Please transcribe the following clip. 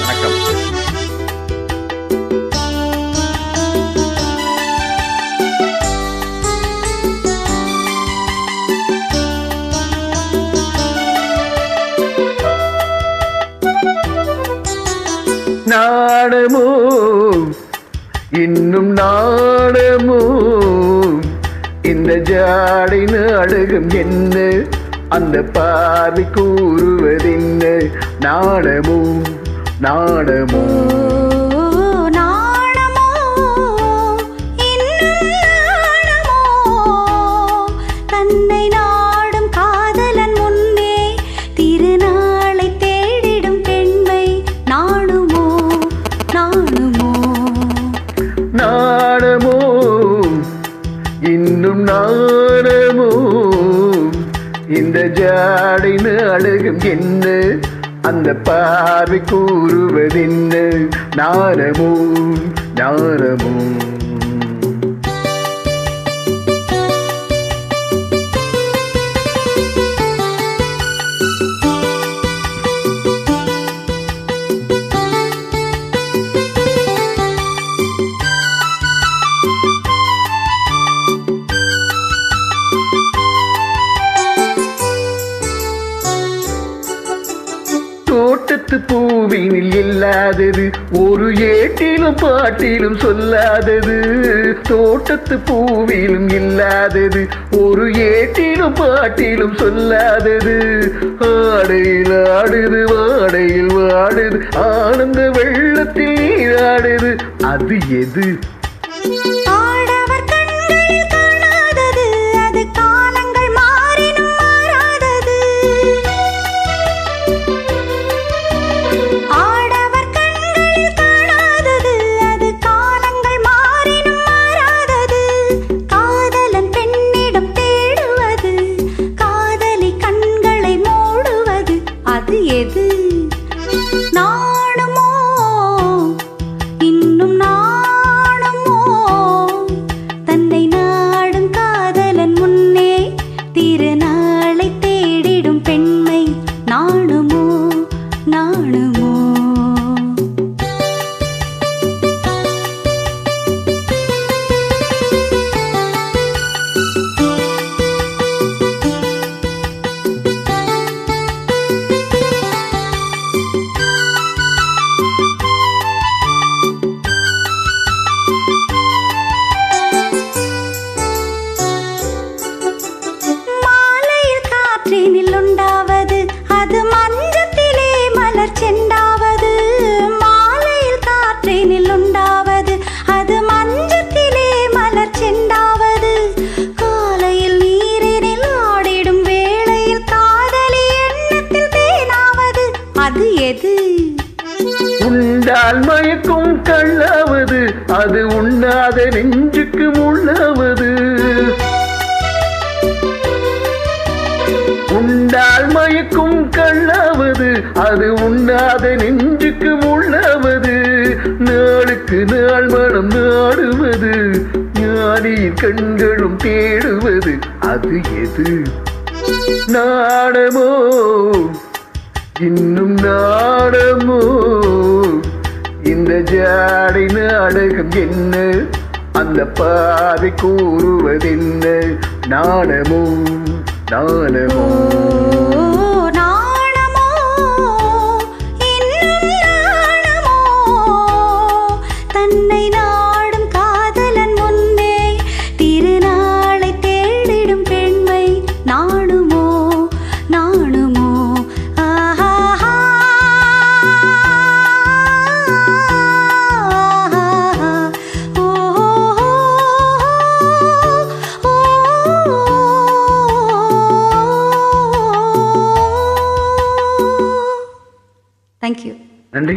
வணக்கம். நாடமோ இன்னும் நாடமோ இந்த ஜாடின அழகும் என்ன? அந்த பார்வை கூறுவதென்ன? நாடமோ நாடமோ ஓ நாணமோ? இன்னும் நாணமோ? தன்னை நாடும் காதலன் முன்னே திருநாளை தேடிடும் பெண்மை நாணுமோ? இன்னும் நாடமோ இந்த ஜாடின அழகும் என்ன அந்த பார்வை கூறுவதென்ன நாரமும் நாரமும். பூவினில் இல்லாதது ஒரு ஏட்டிலும் பாட்டிலும் சொல்லாதது. தோட்டத்து பூவிலும் இல்லாதது ஒரு ஏட்டிலும் பாட்டிலும் சொல்லாதது. ஆடையில் ஆடுது வாடையில் வாடுது ஆனந்த வெள்ளத்தில் நீராடுது. அது எது? கண்டால் மயக்கும் கள்ளாவது அது உண்ணாத நெஞ்சுக்கு முள்ளாவது. உண்டால் மயக்கும் கள்ளாவது அது உண்ணாத நெஞ்சுக்கு முள்ளாவது. நாளுக்கு நாள் மனம் நாடுவது ஞானியின் கண்களும் தேடுவது அது எது? நாடமோ இன்னும் நாடமோ இந்த ஜாடை நாடகம் என்ன? அந்த பாதை கூறுவதென்ன? நாணமும் நாணமும். தேங்க்யூ நன்றி.